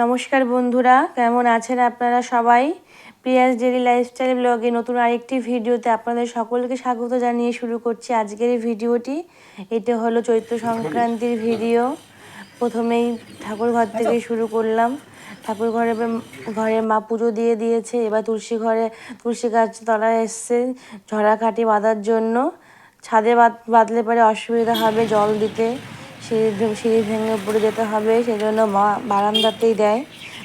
নমস্কার বন্ধুরা, কেমন আছেন আপনারা সবাই? প্রিয়াস ডেলি লাইফস্টাইল ব্লগে নতুন আরেকটি ভিডিওতে আপনাদের সকলকে স্বাগত জানিয়ে শুরু করছি আজকের এই ভিডিওটি। এটা হলো চৈত্র সংক্রান্তির ভিডিও। প্রথমেই ঠাকুর ঘর থেকে শুরু করলাম। ঠাকুর ঘরে ঘরে মা পুজো দিয়ে দিয়েছে। এবার তুলসী ঘরে, তুলসী গাছ তলায় এসছে ঝরাকাঠি বাঁধার জন্য। ছাদে বাঁধ, বাঁধলে পরে অসুবিধা হবে জল দিতে। সিঁড়ি সিঁড়ি ভেঙে উপরে যেতে হবে সেই জন্য বারান্দাতেই দেয়।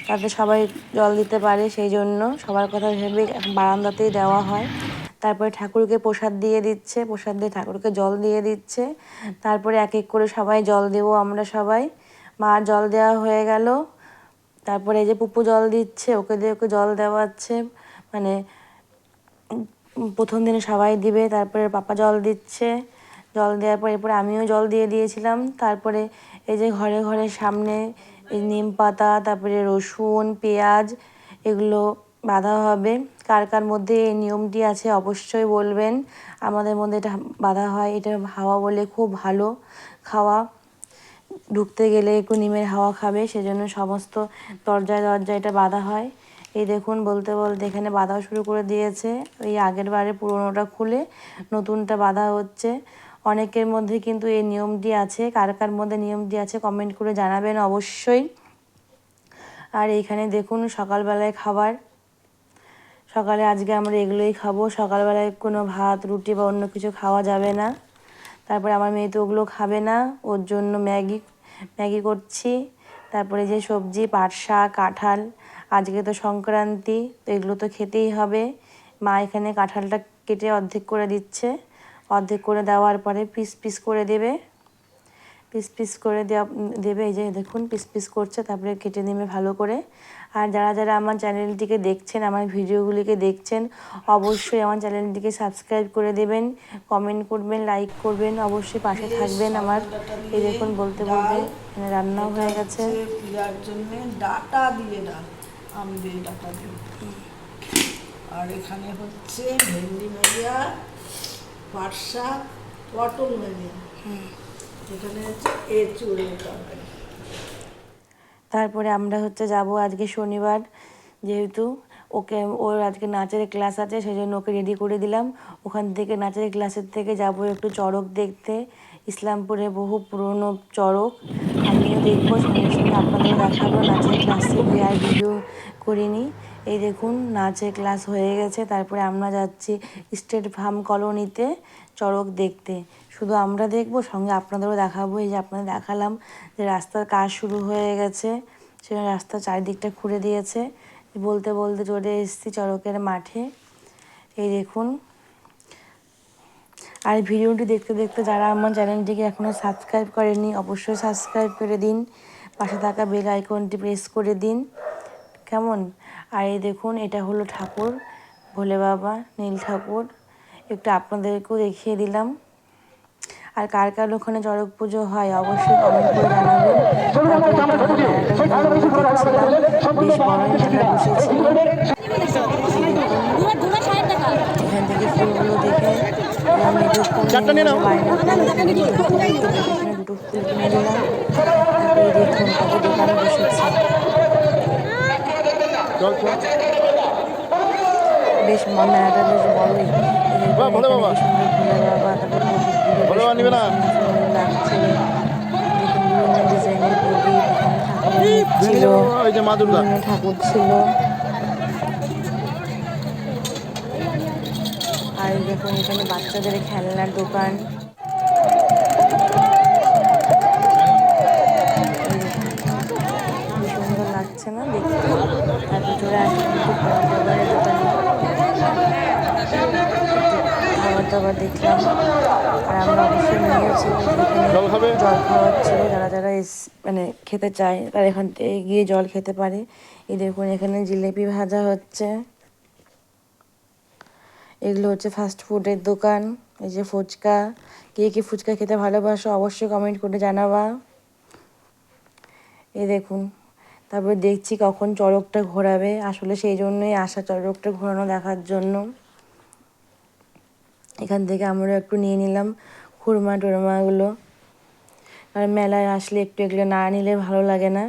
তাতে সবাই জল দিতে পারে সেই জন্য সবার কথা ভেবে বারান্দাতেই দেওয়া হয়। তারপরে ঠাকুরকে প্রসাদ দিয়ে দিচ্ছে, প্রসাদ দিয়ে ঠাকুরকে জল দিয়ে দিচ্ছে। তারপরে এক এক করে সবাই জল দেবো আমরা সবাই। মা জল দেওয়া হয়ে গেল। তারপরে এই যে পুপু জল দিচ্ছে, ওকে দিয়ে ওকে জল দেওয়াচ্ছে। মানে প্রথম দিনে সবাই দিবে, তারপরে পাপা জল দিচ্ছে। জল দেওয়ার পর এরপরে আমিও জল দিয়ে দিয়েছিলাম। তারপরে এই যে ঘরে ঘরে সামনে এই নিম পাতা, তারপরে রসুন, পেঁয়াজ এগুলো বাঁধা হবে। কার কার মধ্যে এই নিয়মটি আছে অবশ্যই বলবেন। আমাদের মধ্যে এটা বাঁধা হয়, এটা হাওয়া বলে খুব ভালো খাওয়া। ঢুকতে গেলে একটু নিমের হাওয়া খাবে, সেজন্য সমস্ত দরজায় দরজায় এটা বাঁধা হয়। এই দেখুন, বলতে বলতে এখানে বাঁধা শুরু করে দিয়েছে। ওই আগের বারে পুরোনোটা খুলে নতুনটা বাঁধা হচ্ছে। অনেকের মধ্যে কিন্তু এই নিয়মটি আছে। কার কার মধ্যে নিয়মটি আছে কমেন্ট করে জানাবেন অবশ্যই। আর এইখানে দেখুন, সকালবেলায় খাবার। সকালে আজকে আমরা এগুলোই খাব। সকালবেলায় কোনো ভাত, রুটি বা অন্য কিছু খাওয়া যাবে না। তারপরে আমার মেয়ে তো ওগুলো খাবে না। ওর জন্য ম্যাগি ম্যাগি করছি। তারপরে যে সবজি, পাট শাক, কাঁঠাল। আজকে তো সংক্রান্তি, তো এগুলো তো খেতেই হবে। মা এখানে কাঁঠালটা কেটে অর্ধেক করে দিচ্ছে। অর্ধেক করে দেওয়ার পরে পিস পিস করে দেবে। পিস পিস করে দেওয়া, দেবে, এই যে দেখুন, পিস পিস করছে, তারপরে কেটে নেবে ভালো করে। আর যারা যারা আমার চ্যানেলটিকে দেখছেন, আমার ভিডিওগুলিকে দেখছেন, অবশ্যই আমার চ্যানেলটিকে সাবস্ক্রাইব করে দেবেন, কমেন্ট করবেন, লাইক করবেন, অবশ্যই পাশে থাকবেন আমার। এই দেখুন, বলতে বলতে এখানে রান্নাও হয়ে গেছে। ডাটা দিয়ে আম ডাটা আর এখানে হচ্ছে ভেন্ডি পাট শাক পটল মেরিয়া এখানে হচ্ছে এঁচুড়ের তরকারি। তারপরে আমরা হচ্ছে যাব আজকে শনিবার যেহেতু ওকে ওর আজকে নাচের ক্লাস আছে সেই জন্য ওকে রেডি করে দিলাম। ওখান থেকে নাচের ক্লাসের থেকে যাব একটু চড়ক দেখতে। ইসলামপুরে বহু পুরনো চড়ক। আমিও দেখব সঙ্গে সঙ্গে আপনাদের দেখাবো নাচের ক্লাসে আর ভিডিও করিনি। এই দেখুন, নাচের ক্লাস হয়ে গেছে। তারপরে আমরা যাচ্ছি স্টেট ফার্ম কলোনিতে চড়ক দেখতে। শুধু আমরা দেখব, সঙ্গে আপনাদেরও দেখাবো। এই যে আপনাদের দেখালাম যে রাস্তার কাজ শুরু হয়ে গেছে। সেখানে রাস্তা চারিদিকটা খুঁড়ে দিয়েছে। বলতে বলতে চলে এসেছি চড়কের মাঠে। এই দেখুন। আর ভিডিওটি দেখতে দেখতে যারা আমার চ্যানেলটিকে এখনও সাবস্ক্রাইব করেনি, অবশ্যই সাবস্ক্রাইব করে দিন। পাশে থাকা বেল আইকনটি প্রেস করে দিন। কেমন? আর এই দেখুন এটা হলো ঠাকুর ভোলে বাবা নীল ঠাকুর। একটু আপনাদেরকেও দেখিয়ে দিলাম। আর কার কার ওখানে চড়ক পুজো হয় অবশ্যই কমেন্ট করে জানাবেন। বেশ মেলা এখান থেকে ফুলগুলো দেখে দুটো ফুল কিনে তারপরে দেখুন কত দোকানে বসেছে বেশ মেলাটা বেশ বড়ই ভোলে বাবা। এখানে ঠাকুর ছিল আর এই দেখুন এখানে বাচ্চাদের খেলনার দোকান। লাগছে না দেখতে আর ভিতরে আসলে কিন্তু খাবার দাবার দেখলাম। আর আমরা অবশ্যই নিয়েছি জল খাওয়ার ছিল যারা যারা এস- মানে খেতে চায় তারা এখান থেকে গিয়ে জল খেতে পারে। এই দেখুন এখানে জিলেপি ভাজা হচ্ছে। এগুলো হচ্ছে ফাস্ট ফুডের দোকান। এই যে ফুচকা। কে কে ফুচকা খেতে ভালোবাসো অবশ্যই কমেন্ট করে জানাবা। এই দেখুন তারপরে দেখছি কখন চড়কটা ঘোরাবে। আসলে সেই জন্যই আসা চড়কটা ঘোরানো দেখার জন্য। এখান থেকে আমরা একটু নিয়ে নিলাম খুরমা টুরমাগুলো আর মেলায় আসলে একটু এগুলো না নিলে ভালো লাগে না।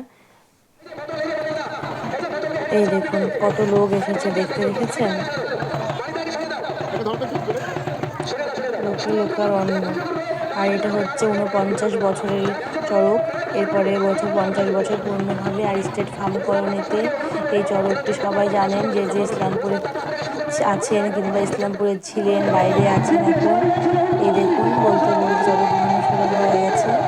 এই দেখুন, কত লোক এসেছে, দেখতে দেখেছেন? লোকে লোকার আর এটা হচ্ছে উনপঞ্চাশ বছরের চড়ক। এরপরে বছর, পঞ্চাশ বছর পূর্ণ হবে আর স্টেট ফার্মকরণেতে এই চড়কটি সবাই জানেন যে যে ইসলামপুরে আছেন কিংবা ইসলামপুরে ছিলেন, বাইরে আছেন এখন, এই দেখুন বলতে বলতে চড়ক শুরু হয়ে গেছে।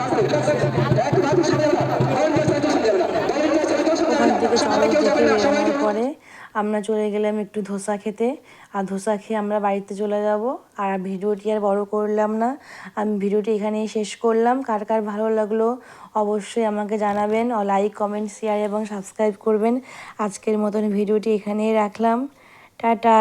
ওখান থেকে চড়ক থেকে বেরোনোর পরে আমরা চলে গেলাম একটু ধোসা খেতে। আর ধোসা খেয়ে আমরা বাড়িতে চলে যাব। আর ভিডিওটি আর বড় করলাম না। আমি ভিডিওটি এখানেই শেষ করলাম। কার কার ভালো লাগল অবশ্যই আমাকে জানাবেন। লাইক কমেন্ট শেয়ার এবং সাবস্ক্রাইব করবেন। আজকের মতন ভিডিওটি এখানেই রাখলাম। টাটা!